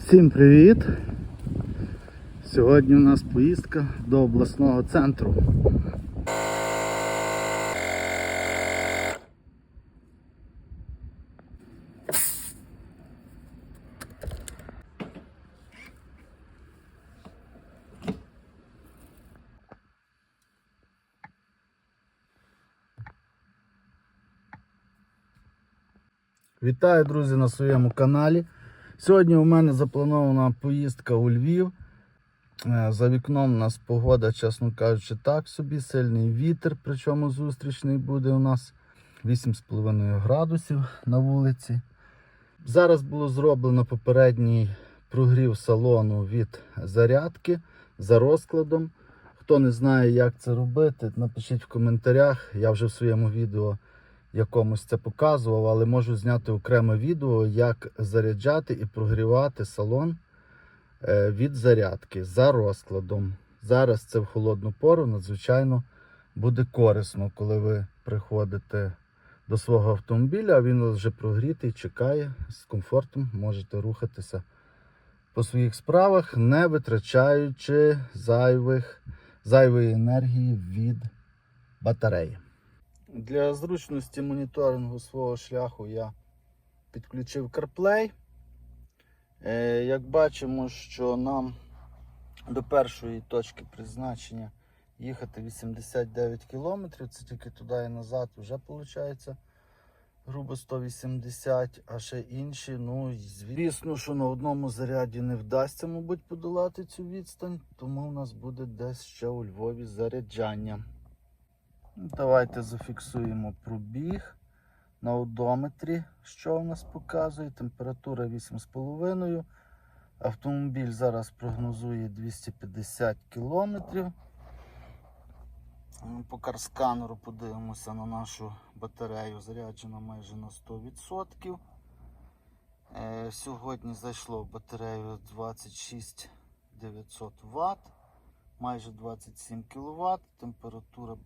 Всім привіт! Сьогодні у нас поїздка до обласного центру. Вітаю, друзі, на своєму каналі. Сьогодні у мене запланована поїздка у Львів. Е, За вікном у нас погода, чесно кажучи, так собі. Сильний вітер, причому зустрічний буде у нас 8,5 градусів на вулиці. Зараз було зроблено попередній прогрів салону від зарядки за розкладом. Хто не знає, як це робити, напишіть в коментарях. Я вже в своєму відео якомусь це показував, але можу зняти окреме відео, як заряджати і прогрівати салон е, від зарядки за розкладом. Зараз це в холодну пору надзвичайно буде корисно, коли ви приходите до свого автомобіля, а він вже прогрітий, чекає з комфортом, можете рухатися по своїх справах, не витрачаючи зайвих, зайвої енергії від батареї. Для зручності моніторингу свого шляху я підключив CarPlay. Е, Як бачимо, що нам до першої точки призначення їхати 89 км, це тільки туди і назад вже виходить грубо 180, а ще інші. Ну, звісно, що на одному заряді не вдасться, мабуть, подолати цю відстань, тому у нас буде десь ще у Львові заряджання. Давайте зафіксуємо пробіг на одометрі, що у нас показує. Температура 8,5. Автомобіль зараз прогнозує 250 км. По карсканеру подивимося на нашу батарею. Заряджена майже на 100%. Е, Сьогодні зайшло в батарею 26 900 Вт, майже 27 кВт. Температура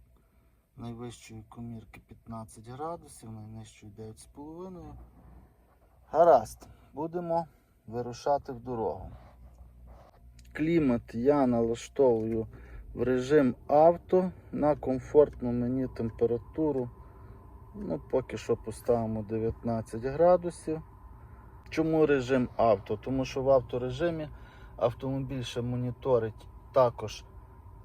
найвищої комірки 15 градусів, найнижчої 9,5. Гаразд, будемо вирушати в дорогу. Клімат я налаштовую в режим авто на комфортну мені температуру. Ну, поки що поставимо 19 градусів. Чому режим авто? Тому що в авторежимі автомобіль ще моніторить також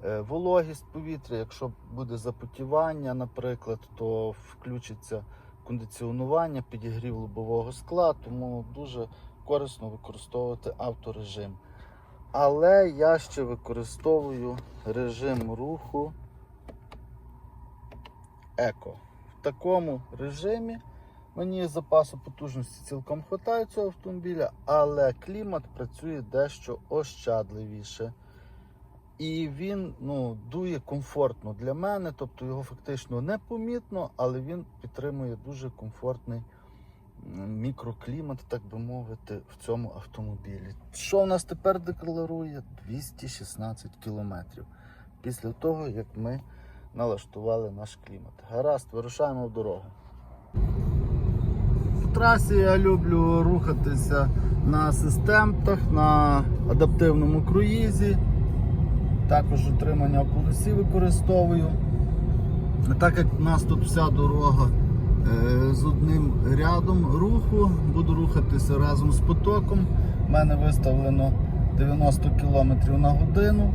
вологість повітря. Якщо буде запотівання, наприклад, то включиться кондиціонування, підігрів лобового скла, тому дуже корисно використовувати авторежим. Але я ще використовую режим руху еко. В такому режимі мені запасу потужності цілком вистачає цього автомобіля, але клімат працює дещо ощадливіше. І він ну, дує комфортно для мене, тобто його фактично непомітно, але він підтримує дуже комфортний мікроклімат, так би мовити, в цьому автомобілі. Що у нас тепер декларує? 216 кілометрів після того, як ми налаштували наш клімат. Гаразд, вирушаємо в дорогу. В трасі я люблю рухатися на асистентах, на адаптивному круїзі. Також утримання полосі використовую. Так як у нас тут вся дорога е, з одним рядом руху, буду рухатися разом з потоком. У мене виставлено 90 км на годину.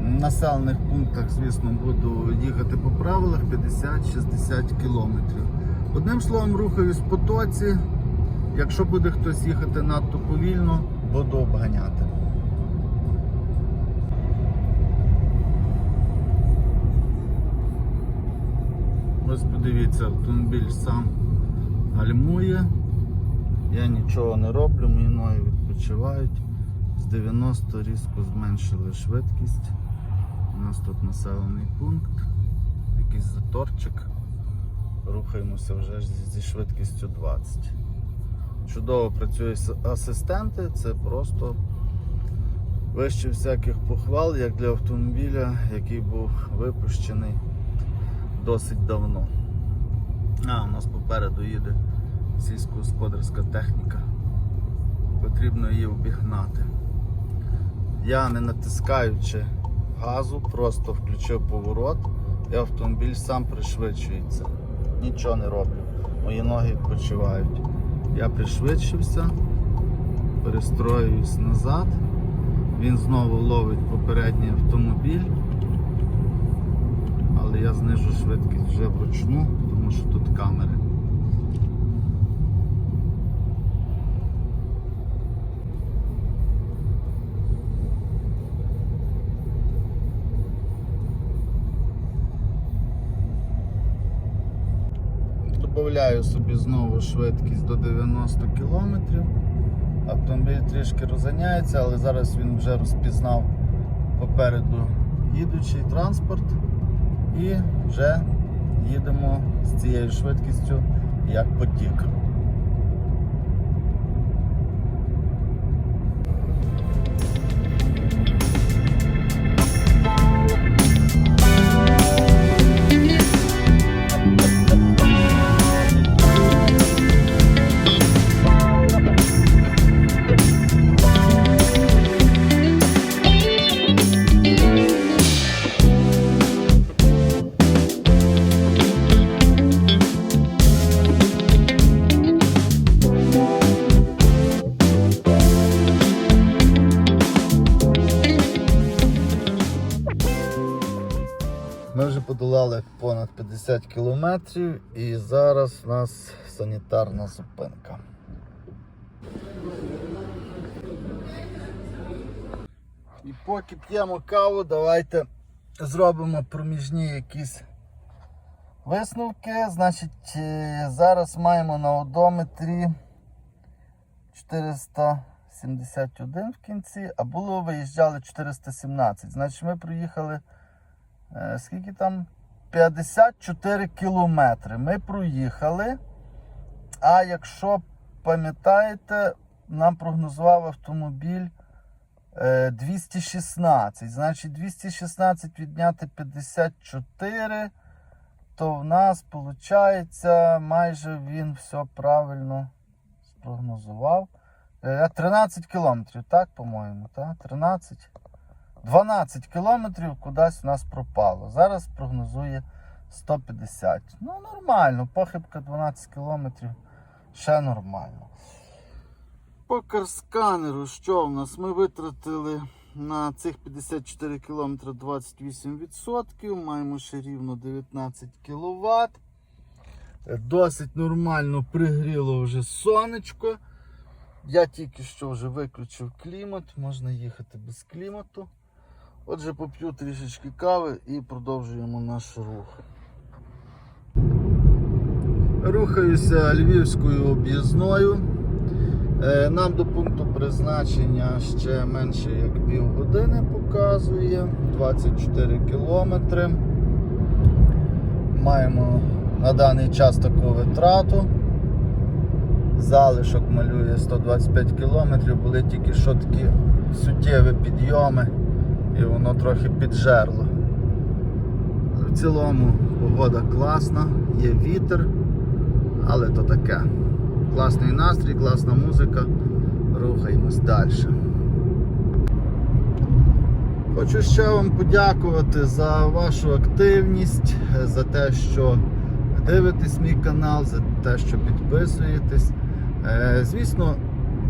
В населених пунктах, звісно, буду їхати по правилах 50-60 км. Одним словом, рухаюсь в потоці. Якщо буде хтось їхати надто повільно, буду обганяти. Ось подивіться, автомобіль сам гальмує. Я нічого не роблю, ноги відпочивають. З 90 різко зменшили швидкість. У нас тут населений пункт, якийсь заторчик. Рухаємося вже зі- швидкістю 20. Чудово працюють асистенти, це просто вище всяких похвал, як для автомобіля, який був випущений досить давно. А, у нас попереду їде сільськогосподарська техніка. потрібно її обігнати. Я не натискаючи газу, просто включив поворот і автомобіль сам пришвидшується. Нічого не роблю. Мої ноги відпочивають. Я пришвидшився, перестроююсь назад. Він знову ловить попередній автомобіль. Я знижу швидкість вже вручну, тому що тут камери. Добавляю собі знову швидкість до 90 км. Автомобіль трішки розганяється, але зараз він вже розпізнав попереду їдучий транспорт і вже їдемо з цією швидкістю як потік. Подолали понад 50 кілометрів і зараз у нас санітарна зупинка. І поки п'ємо каву, давайте зробимо проміжні якісь висновки. Значить, е, зараз маємо на одометрі 471 в кінці, а було виїжджали 417. Значить, ми проїхали Е, Скільки там? 54 кілометри. Ми проїхали. А якщо пам'ятаєте, нам прогнозував автомобіль е, 216. Значить, 216 відняти 54, то в нас виходить, майже він все правильно спрогнозував. Е, 13 кілометрів, так, по-моєму, так? 13. 12 кілометрів кудись у нас пропало. Зараз прогнозує 150. Ну, нормально, похибка 12 кілометрів. Ще нормально. По карсканеру, що в нас? Ми витратили на цих 54 кілометри 28%. Маємо ще рівно 19 кВт. Досить нормально пригріло вже сонечко. Я тільки що вже виключив клімат, можна їхати без клімату. Отже, поп'ю трішечки кави і продовжуємо наш рух. Рухаюся львівською об'їзною. Е, Нам до пункту призначення ще менше як півгодини показує. 24 кілометри. Маємо на даний час таку витрату. Залишок малює 125 кілометрів, були тільки що такі суттєві підйоми і воно трохи піджерло. В цілому погода класна, є вітер, але то таке. Класний настрій, класна музика. Рухаємось далі. Хочу ще вам подякувати за вашу активність, за те, що дивитесь мій канал, за те, що підписуєтесь. Е, Звісно,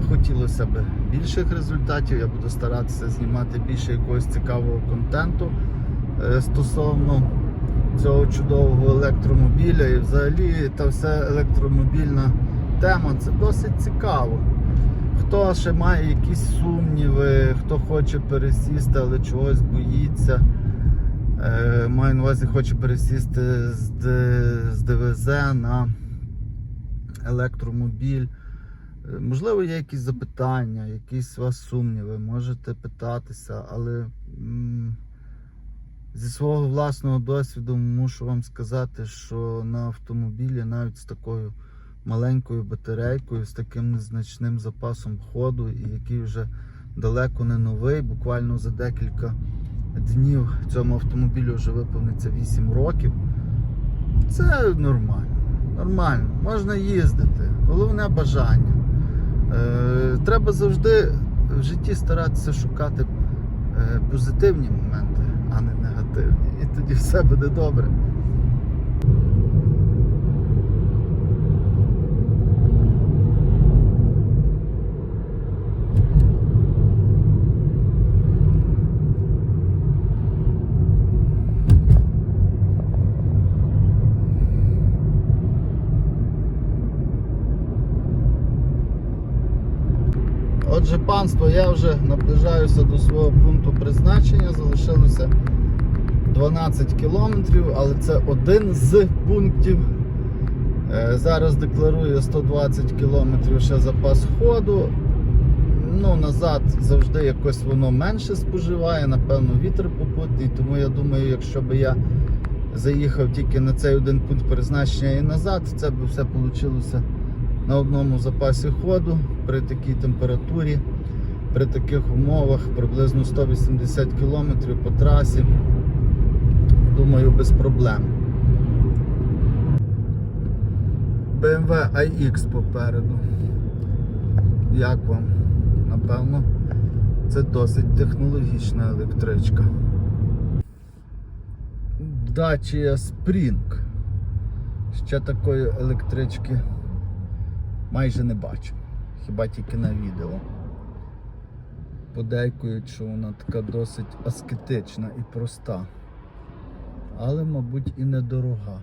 хотілося б більших результатів. Я буду старатися знімати більше якогось цікавого контенту е, стосовно цього чудового електромобіля. І взагалі та вся електромобільна тема це досить цікаво. Хто ще має якісь сумніви, хто хоче пересісти, але чогось боїться. Е, маю на увазі, хоче пересісти з ДВЗ на електромобіль. Е, Можливо, є якісь запитання, якісь у вас сумніви, можете питатися, але м, зі свого власного досвіду мушу вам сказати, що на автомобілі навіть з такою маленькою батарейкою, з таким незначним запасом ходу, і який вже далеко не новий, буквально за декілька днів цьому автомобілю вже виповниться 8 років. Це нормально. Нормально, можна їздити. Головне бажання. Е, треба завжди в житті старатися шукати е, позитивні моменти, а не негативні. І тоді все буде добре. Отже, панство, я вже наближаюся до свого пункту призначення. Залишилося 12 кілометрів, але це один з пунктів. Е, Зараз декларую 120 кілометрів ще запас ходу. Ну, назад завжди якось воно менше споживає, напевно, вітер попутний. Тому я думаю, якщо б я заїхав тільки на цей один пункт призначення і назад, це б все вийшло на одному запасі ходу при такій температурі, при таких умовах приблизно 180 км по трасі. Думаю, без проблем. BMW iX попереду. Як вам? Напевно, це досить технологічна електричка. Dacia Spring. Ще такої електрички майже не бачу. Хіба тільки на відео. Подейкують, що вона така досить аскетична і проста. Але, мабуть, і недорога.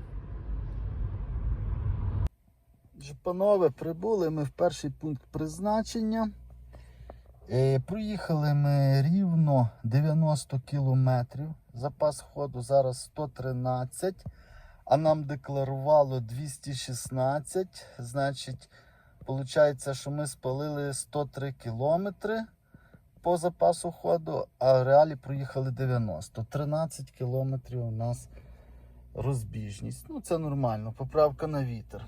Панове, прибули ми в перший пункт призначення. Е, проїхали ми рівно 90 кілометрів. Запас ходу зараз 113, а нам декларувало 216. Значить, виходить, що ми спалили 103 кілометри по запасу ходу, а в реалі проїхали 90. 13 кілометрів у нас розбіжність. Ну, це нормально, поправка на вітер.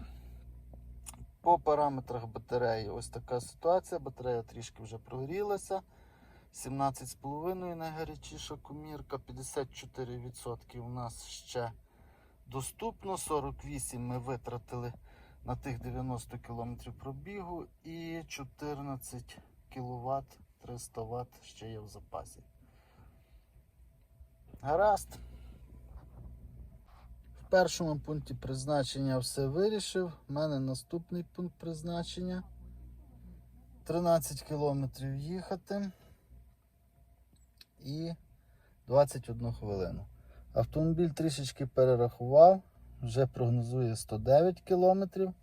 По параметрах батареї ось така ситуація. Батарея трішки вже прогрілася. 17,5 найгарячіша комірка, 54% у нас ще доступно. 48 ми витратили на тих 90 км пробігу і 14 кВт 300 Вт ще є в запасі. Гаразд. В першому пункті призначення все вирішив. У мене наступний пункт призначення. 13 кілометрів їхати і 21 хвилину. Автомобіль трішечки перерахував, вже прогнозує 109 кілометрів.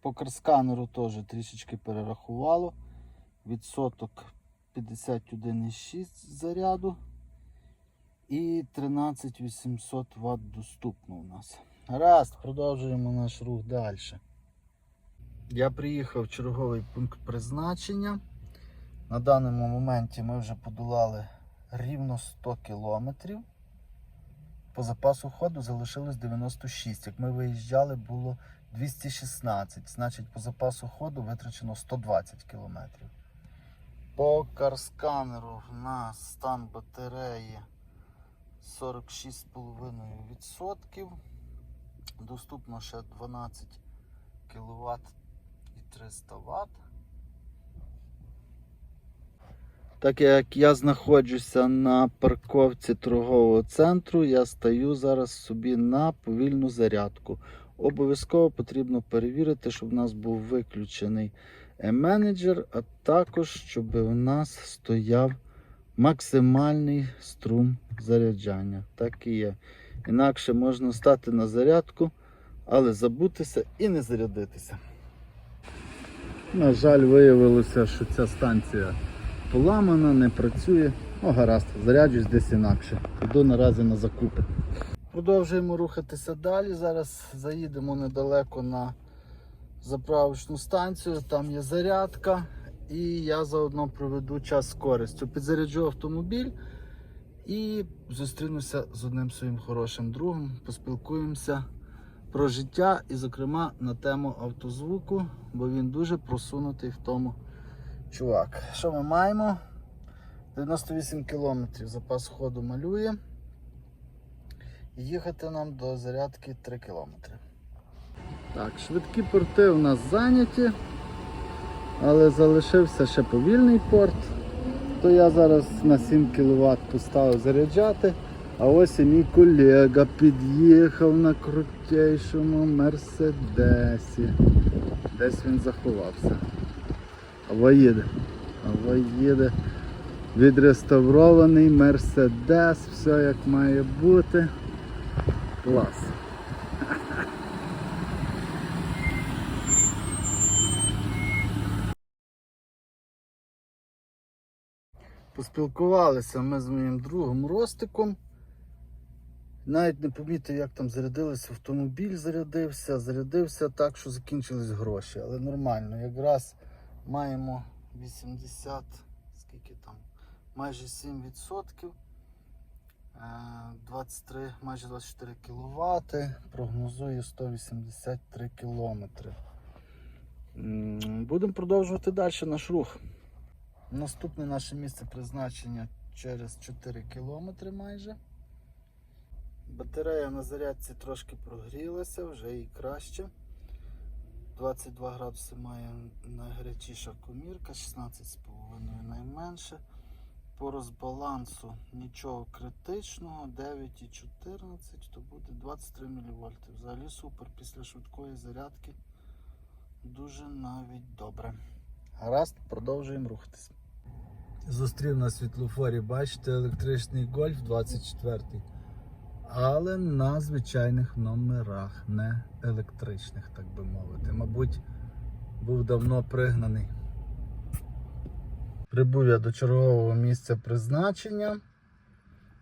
По карсканеру теж трішечки перерахувало. Відсоток 51,6 заряду. І 13800 Вт доступно у нас. Раз, продовжуємо наш рух далі. Я приїхав в черговий пункт призначення. На даному моменті ми вже подолали рівно 100 кілометрів. По запасу ходу залишилось 96. Як ми виїжджали, було 216. Значить, по запасу ходу витрачено 120 кілометрів. По карсканеру в нас стан батареї 46,5%. Доступно ще 12 кВт і 300 Вт. Так як я знаходжуся на парковці торгового центру, я стаю зараз собі на повільну зарядку. Обов'язково потрібно перевірити, щоб у нас був виключений менеджер, а також щоб у нас стояв максимальний струм заряджання. Так і є. Інакше можна стати на зарядку, але забутися і не зарядитися. На жаль, виявилося, що ця станція поламана, не працює. О, гаразд, заряджусь десь інакше. Йду наразі на закупи. Продовжуємо рухатися далі. Зараз заїдемо недалеко на заправочну станцію, там є зарядка. І я заодно проведу час з користю. Підзаряджу автомобіль і зустрінуся з одним своїм хорошим другом. Поспілкуємося про життя і, зокрема, на тему автозвуку, бо він дуже просунутий в тому чувак. Що ми маємо? 98 кілометрів запас ходу малює. Їхати нам до зарядки 3 кілометри. Так, швидкі порти у нас зайняті. але залишився ще повільний порт. То я зараз на 7 кВт поставив заряджати. А ось і мій колега під'їхав на крутейшому мерседесі. Десь він заховався. Або їде. Або їде. Відреставрований мерседес, все як має бути. Клас. Поспілкувалися ми з моїм другом Ростиком. Навіть не помітив, як там зарядилися автомобіль, зарядився, зарядився так, що закінчились гроші. Але нормально, якраз маємо 80, скільки там, майже 7%, е, 23, майже 24 кВт, прогнозує 183 км. Будемо продовжувати далі наш рух. Наступне наше місце призначення через 4 км майже. Батарея на зарядці трошки прогрілася, вже і краще. 22 градуси має найгарячіша комірка, 16,5 найменше. По розбалансу нічого критичного, 9,14, то буде 23 мВ. Взагалі супер після швидкої зарядки. Дуже навіть добре. Гаразд, продовжуємо рухатись. Зустрів на світлофорі, бачите, електричний гольф 24-й. Але на звичайних номерах, не електричних, так би мовити. Мабуть, був давно пригнаний. Прибув я до чергового місця призначення.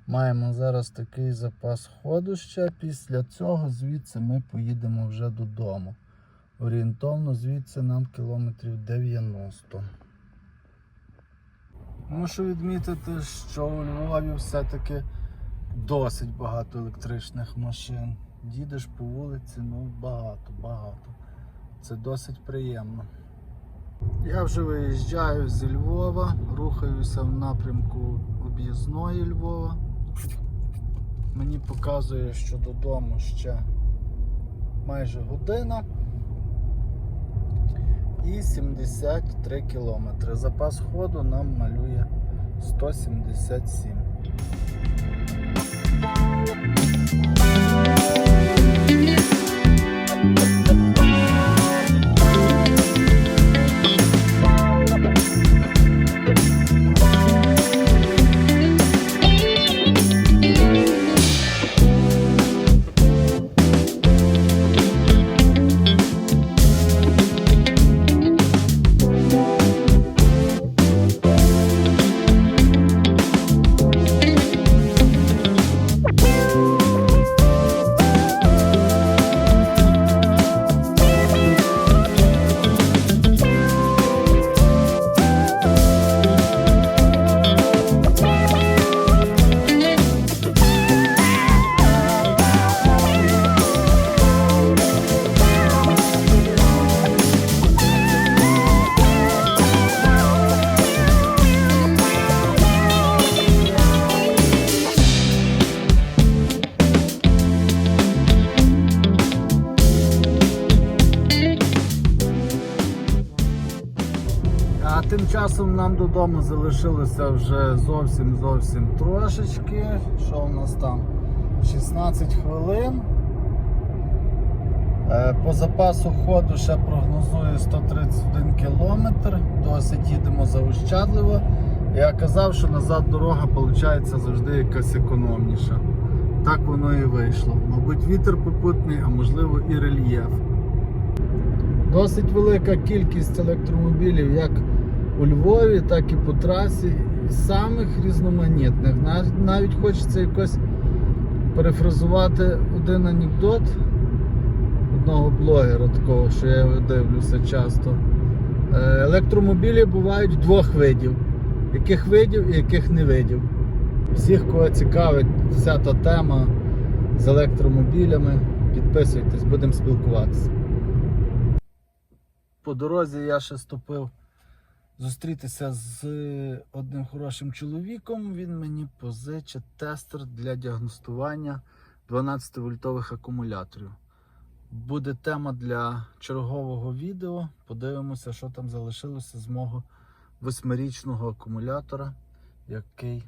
Маємо зараз такий запас ходу ще. Після цього звідси ми поїдемо вже додому. Орієнтовно звідси нам кілометрів 90. Мушу відмітити, що у Львові все-таки досить багато електричних машин. Їдеш по вулиці, ну багато, багато. Це досить приємно. Я вже виїжджаю зі Львова, рухаюся в напрямку об'їзної Львова. Мені показує, що додому ще майже година. І 73 кілометри. Запас ходу нам малює 177. Thank you. Часом нам додому залишилося вже зовсім зовсім трошечки. Що у нас там? 16 хвилин. Е, По запасу ходу ще прогнозую 131 кілометр. Досить їдемо заощадливо. Я казав, що назад дорога виходить завжди якась економніша. Так воно і вийшло. Мабуть, вітер попутний, а можливо і рельєф. Досить велика кількість електромобілів, як у Львові, так і по трасі. Самих різноманітних. Навіть хочеться якось перефразувати один анекдот одного блогера, такого, що я дивлюся часто. Е, Електромобілі бувають двох видів. Яких видів і яких не видів. Всіх, кого цікавить вся та тема з електромобілями, підписуйтесь, будемо спілкуватися. По дорозі я ще ступив зустрітися з одним хорошим чоловіком. Він мені позичить тестер для діагностування 12 вольтових акумуляторів. буде тема для чергового відео. Подивимося, що там залишилося з мого восьмирічного акумулятора, який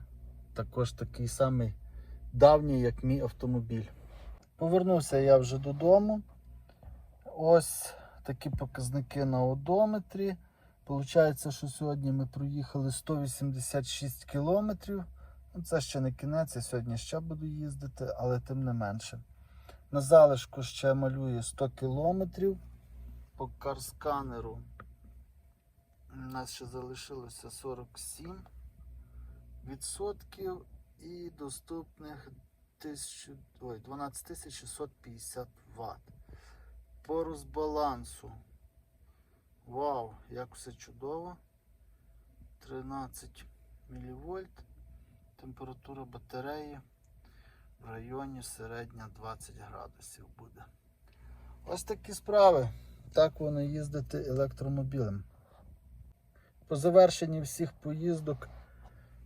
також такий самий давній, як мій автомобіль. Повернувся я вже додому. Ось такі показники на одометрі. Получається, що сьогодні ми проїхали 186 кілометрів. Ну, Це ще не кінець, я сьогодні ще буду їздити, але тим не менше. На залишку ще малює 100 кілометрів. По карсканеру у нас ще залишилося 47 відсотків і доступних 1000, ой, 12650 Вт. По розбалансу. Вау, як все чудово. 13 мВ. Температура батареї в районі середня 20 градусів буде. Ось такі справи. Так воно їздити електромобілем. По завершенні всіх поїздок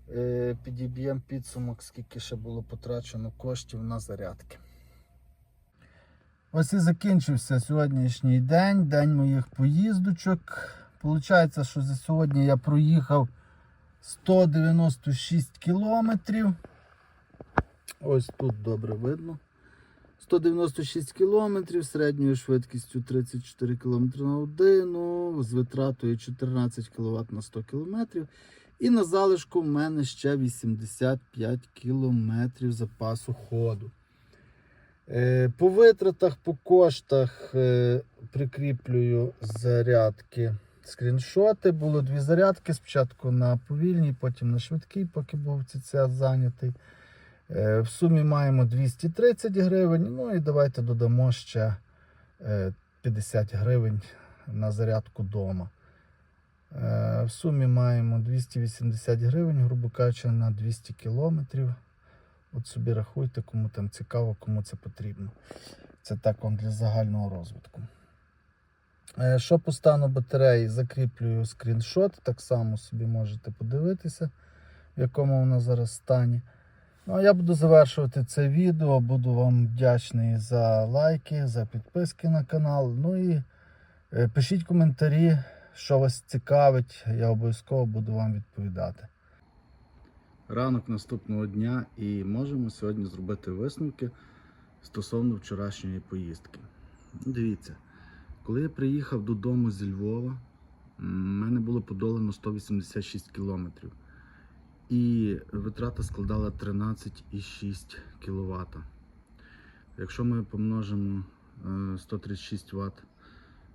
е, підіб'ємо підсумок, скільки ще було потрачено коштів на зарядки. Ось і закінчився сьогоднішній день, день моїх поїздочок. Получається, що за сьогодні я проїхав 196 кілометрів. Ось тут добре видно. 196 кілометрів середньою швидкістю 34 км на годину, з витратою 14 кВт на 100 км. І на залишку в мене ще 85 км запасу ходу. Е, По витратах, по коштах е, прикріплюю зарядки. Скріншоти. Було дві зарядки. Спочатку на повільній, потім на швидкій, поки був ЦЦ зайнятий. Е, В сумі маємо 230 гривень. Ну і давайте додамо ще е, 50 гривень на зарядку вдома. В сумі маємо 280 гривень, грубо кажучи, на 200 кілометрів. От собі рахуйте, кому там цікаво, кому це потрібно. Це так вам для загального розвитку. Е, Що по стану батареї, закріплюю скріншот, так само собі можете подивитися, в якому вона зараз стані. Ну, а я буду завершувати це відео. Буду вам вдячний за лайки, за підписки на канал. Ну і е, пишіть коментарі, що вас цікавить. Я обов'язково буду вам відповідати. Ранок наступного дня і можемо сьогодні зробити висновки стосовно вчорашньої поїздки. Дивіться, коли я приїхав додому зі Львова, м, мене було подолано 186 кілометрів. І витрата складала 13,6 кВт. Якщо ми помножимо е, 136 Вт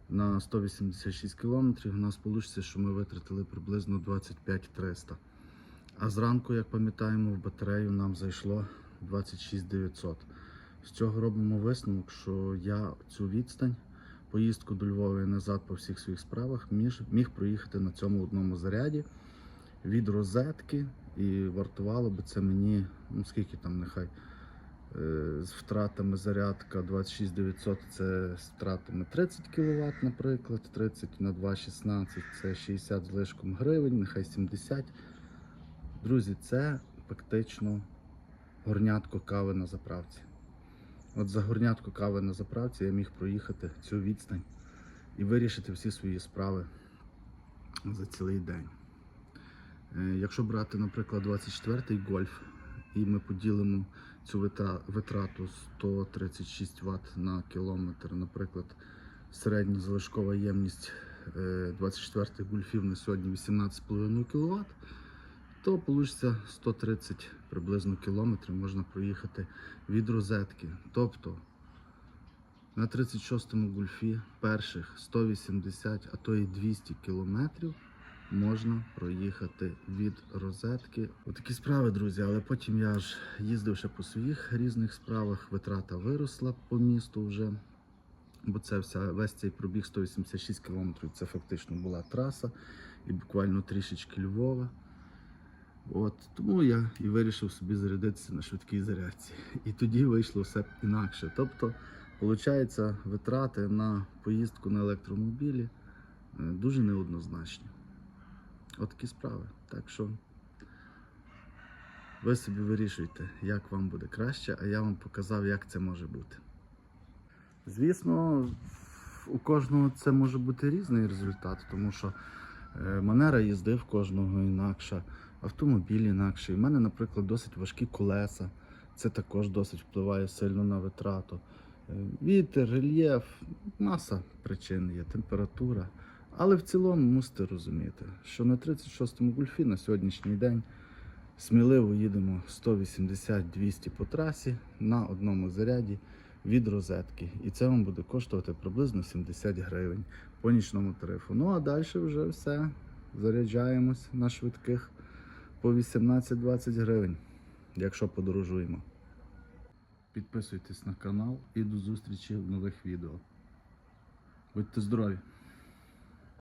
на 186 км, у нас вийде, що ми витратили приблизно 25 300. А зранку, як пам'ятаємо, в батарею нам зайшло 26 900. З цього робимо висновок, що я цю відстань, поїздку до Львова і назад по всіх своїх справах міг проїхати на цьому одному заряді від розетки. І вартувало би це мені, ну скільки там нехай е, з втратами зарядка 26 900 це з втратами 30 кВт, наприклад, 30 на 2,16 це 60 з лишком гривень, нехай 70. Друзі, це фактично горнятко кави на заправці. От за горнятко кави на заправці я міг проїхати цю відстань і вирішити всі свої справи за цілий день. Е, Якщо брати, наприклад, 24-й гольф, і ми поділимо цю витрату 136 Вт на кілометр, наприклад, середня залишкова ємність 24-х гольфів на сьогодні 18,5 кВт, то вийде 130 приблизно кілометрів можна проїхати від розетки. Тобто на 36-му гольфі перших 180, а то і 200 кілометрів можна проїхати від розетки. Отакі справи, друзі. Але потім я ж їздив ще по своїх різних справах. Витрата виросла по місту вже. Бо це вся весь цей пробіг 186 кілометрів. Це фактично була траса і буквально трішечки Львова. От тому я і вирішив собі зарядитися на швидкій зарядці. І тоді вийшло все інакше. Тобто, виходить, витрати на поїздку на електромобілі е, дуже неоднозначні. От такі справи. Так що ви собі вирішуйте, як вам буде краще, а я вам показав, як це може бути. Звісно, у кожного це може бути різний результат, тому що е, манера їзди в кожного інакша, автомобіль інакший. У мене, наприклад, досить важкі колеса. Це також досить впливає сильно на витрату. Е, Вітер, рельєф, маса причин є, температура. Але в цілому мусите розуміти, що на 36-му гульфі на сьогоднішній день сміливо їдемо 180-200 по трасі на одному заряді від розетки. І це вам буде коштувати приблизно 70 гривень по нічному тарифу. Ну а далі вже все. Заряджаємось на швидких по 18-20 гривень, якщо подорожуємо. Підписуйтесь на канал і до зустрічі в нових відео. Будьте здорові!